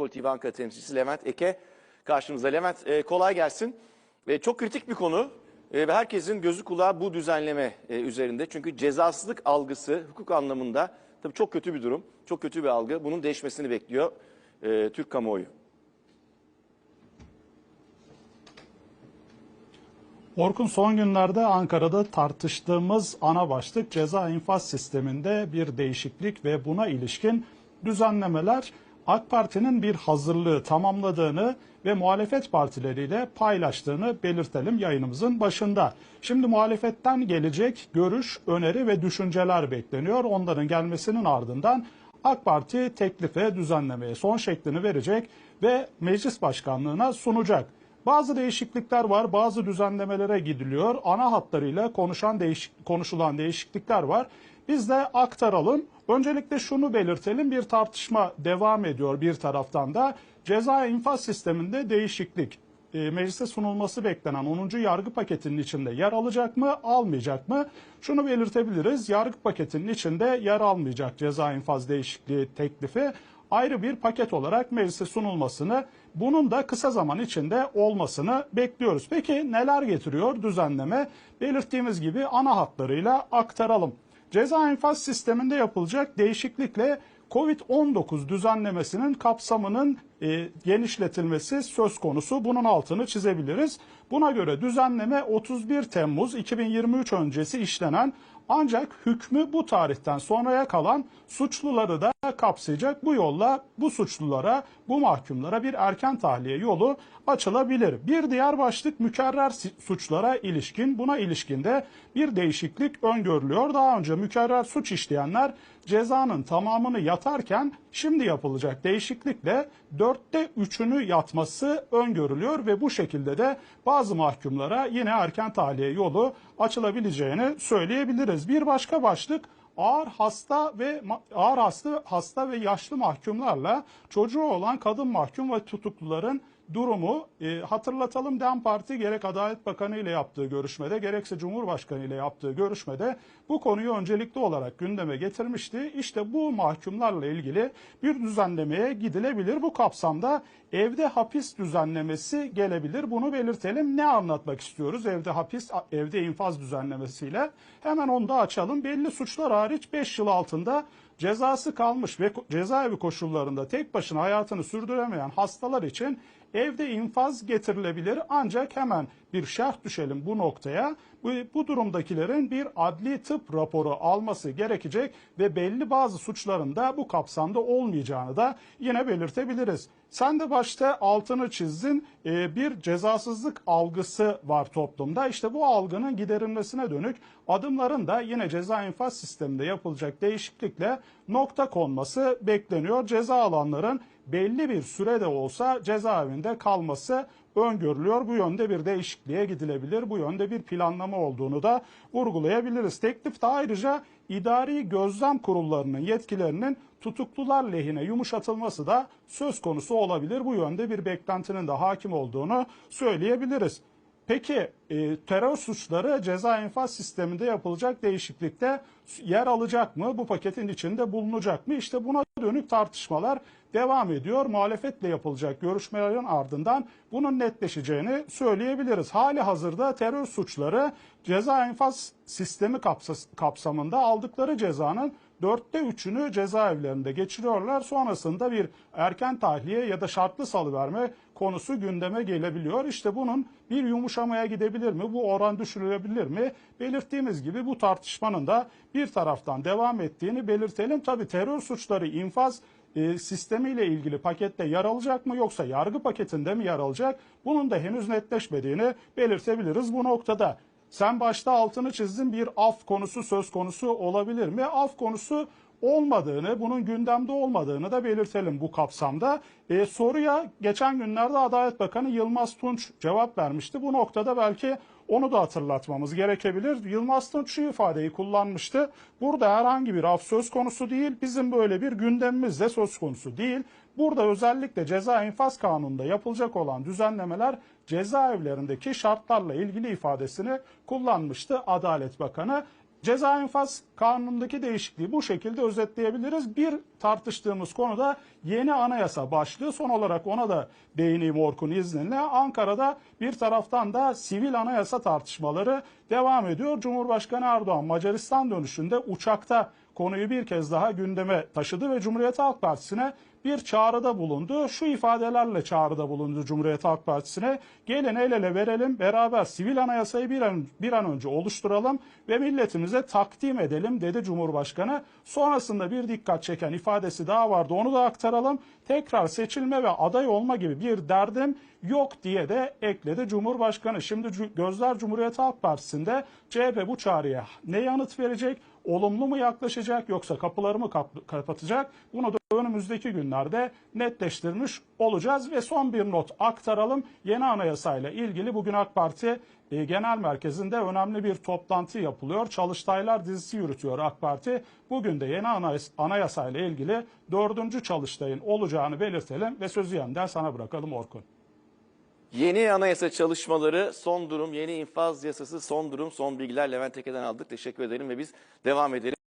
Politik Ankara temsilcisi Levent Eke karşımızda. Levent e, kolay gelsin. E, çok kritik bir konu e, ve herkesin gözü kulağı bu düzenleme e, üzerinde. Çünkü cezasızlık algısı hukuk anlamında tabii çok kötü bir durum. Çok kötü bir algı. Bunun değişmesini bekliyor e, Türk kamuoyu. Orkun son günlerde Ankara'da tartıştığımız ana başlık ceza infaz sisteminde bir değişiklik ve buna ilişkin düzenlemeler AK Parti'nin bir hazırlığı tamamladığını ve muhalefet partileriyle paylaştığını belirtelim yayınımızın başında. Şimdi muhalefetten gelecek görüş, öneri ve düşünceler bekleniyor. Onların gelmesinin ardından AK Parti teklife, düzenlemeye son şeklini verecek ve meclis başkanlığına sunacak. Bazı değişiklikler var, bazı düzenlemelere gidiliyor. Ana hatlarıyla konuşan değişik, konuşulan değişiklikler var. Biz de aktaralım. Öncelikle şunu belirtelim. Bir tartışma devam ediyor bir taraftan da. Ceza infaz sisteminde değişiklik e, meclise sunulması beklenen 10. yargı paketinin içinde yer alacak mı, almayacak mı? Şunu belirtebiliriz. Yargı paketinin içinde yer almayacak ceza infaz değişikliği teklifi ayrı bir paket olarak meclise sunulmasını, bunun da kısa zaman içinde olmasını bekliyoruz. Peki neler getiriyor düzenleme? Belirttiğimiz gibi ana hatlarıyla aktaralım. Ceza infaz sisteminde yapılacak değişiklikle Covid-19 düzenlemesinin kapsamının e, genişletilmesi söz konusu. Bunun altını çizebiliriz. Buna göre düzenleme 31 Temmuz 2023 öncesi işlenen ancak hükmü bu tarihten sonraya kalan suçluları da kapsayacak. Bu yolla bu suçlulara, bu mahkumlara bir erken tahliye yolu açılabilir. Bir diğer başlık mükerrer suçlara ilişkin. Buna ilişkin de bir değişiklik öngörülüyor. Daha önce mükerrer suç işleyenler cezanın tamamını yatarken şimdi yapılacak değişiklikle dörtte üçünü yatması öngörülüyor ve bu şekilde de bazı mahkumlara yine erken tahliye yolu açılabileceğini söyleyebiliriz. Bir başka başlık ağır hasta ve ağır hasta hasta ve yaşlı mahkumlarla çocuğu olan kadın mahkum ve tutukluların durumu e, hatırlatalım DEM Parti gerek Adalet Bakanı ile yaptığı görüşmede gerekse Cumhurbaşkanı ile yaptığı görüşmede bu konuyu öncelikli olarak gündeme getirmişti. İşte bu mahkumlarla ilgili bir düzenlemeye gidilebilir. Bu kapsamda evde hapis düzenlemesi gelebilir. Bunu belirtelim. Ne anlatmak istiyoruz evde hapis, evde infaz düzenlemesiyle? Hemen onu da açalım. Belli suçlar hariç 5 yıl altında cezası kalmış ve cezaevi koşullarında tek başına hayatını sürdüremeyen hastalar için evde infaz getirilebilir ancak hemen bir şerh düşelim bu noktaya. Bu, bu durumdakilerin bir adli tıp raporu alması gerekecek ve belli bazı suçların da bu kapsamda olmayacağını da yine belirtebiliriz. Sen de başta altını çizdin e, bir cezasızlık algısı var toplumda. İşte bu algının giderilmesine dönük adımların da yine ceza infaz sisteminde yapılacak değişiklikle nokta konması bekleniyor. Ceza alanların belli bir sürede olsa cezaevinde kalması öngörülüyor. Bu yönde bir değişikliğe gidilebilir. Bu yönde bir planlama olduğunu da vurgulayabiliriz. Teklifte ayrıca idari gözlem kurullarının yetkilerinin tutuklular lehine yumuşatılması da söz konusu olabilir. Bu yönde bir beklentinin de hakim olduğunu söyleyebiliriz. Peki e, terör suçları ceza infaz sisteminde yapılacak değişiklikte yer alacak mı? Bu paketin içinde bulunacak mı? İşte buna dönük tartışmalar devam ediyor. Muhalefetle yapılacak görüşmelerin ardından bunun netleşeceğini söyleyebiliriz. Hali hazırda terör suçları ceza infaz sistemi kapsamında aldıkları cezanın dörtte üçünü cezaevlerinde geçiriyorlar. Sonrasında bir erken tahliye ya da şartlı salıverme konusu gündeme gelebiliyor. İşte bunun bir yumuşamaya gidebilir mi? Bu oran düşürülebilir mi? Belirttiğimiz gibi bu tartışmanın da bir taraftan devam ettiğini belirtelim. Tabi terör suçları infaz e, sistemiyle ilgili pakette yer alacak mı yoksa yargı paketinde mi yer alacak? Bunun da henüz netleşmediğini belirtebiliriz bu noktada. Sen başta altını çizdin bir af konusu söz konusu olabilir mi? Af konusu olmadığını, bunun gündemde olmadığını da belirtelim bu kapsamda. E, soruya geçen günlerde Adalet Bakanı Yılmaz Tunç cevap vermişti. Bu noktada belki onu da hatırlatmamız gerekebilir. Yılmaz Tunç şu ifadeyi kullanmıştı. Burada herhangi bir af söz konusu değil, bizim böyle bir gündemimiz de söz konusu değil. Burada özellikle ceza infaz kanununda yapılacak olan düzenlemeler cezaevlerindeki şartlarla ilgili ifadesini kullanmıştı Adalet Bakanı. Ceza infaz kanunundaki değişikliği bu şekilde özetleyebiliriz. Bir tartıştığımız konuda yeni anayasa başlığı. Son olarak ona da değineyim Orkun izninle. Ankara'da bir taraftan da sivil anayasa tartışmaları devam ediyor. Cumhurbaşkanı Erdoğan Macaristan dönüşünde uçakta konuyu bir kez daha gündeme taşıdı ve Cumhuriyet Halk Partisi'ne bir çağrıda bulundu. Şu ifadelerle çağrıda bulundu Cumhuriyet Halk Partisi'ne. Gelin el ele verelim, beraber sivil anayasayı bir an, bir an önce oluşturalım ve milletimize takdim edelim dedi Cumhurbaşkanı. Sonrasında bir dikkat çeken ifadesi daha vardı onu da aktaralım. Tekrar seçilme ve aday olma gibi bir derdim yok diye de ekledi Cumhurbaşkanı. Şimdi gözler Cumhuriyet Halk Partisi'nde CHP bu çağrıya ne yanıt verecek? Olumlu mu yaklaşacak yoksa kapıları mı kap- kapatacak? Bunu da önümüzdeki günlerde netleştirmiş olacağız ve son bir not aktaralım. Yeni anayasayla ilgili bugün AK Parti e, Genel Merkezi'nde önemli bir toplantı yapılıyor. Çalıştaylar dizisi yürütüyor AK Parti. Bugün de yeni anayas- anayasayla ilgili dördüncü çalıştayın olacağını belirtelim ve sözü yeniden sana bırakalım Orkun. Yeni anayasa çalışmaları, son durum, yeni infaz yasası, son durum, son bilgiler Levent Teke'den aldık. Teşekkür ederim ve biz devam edelim.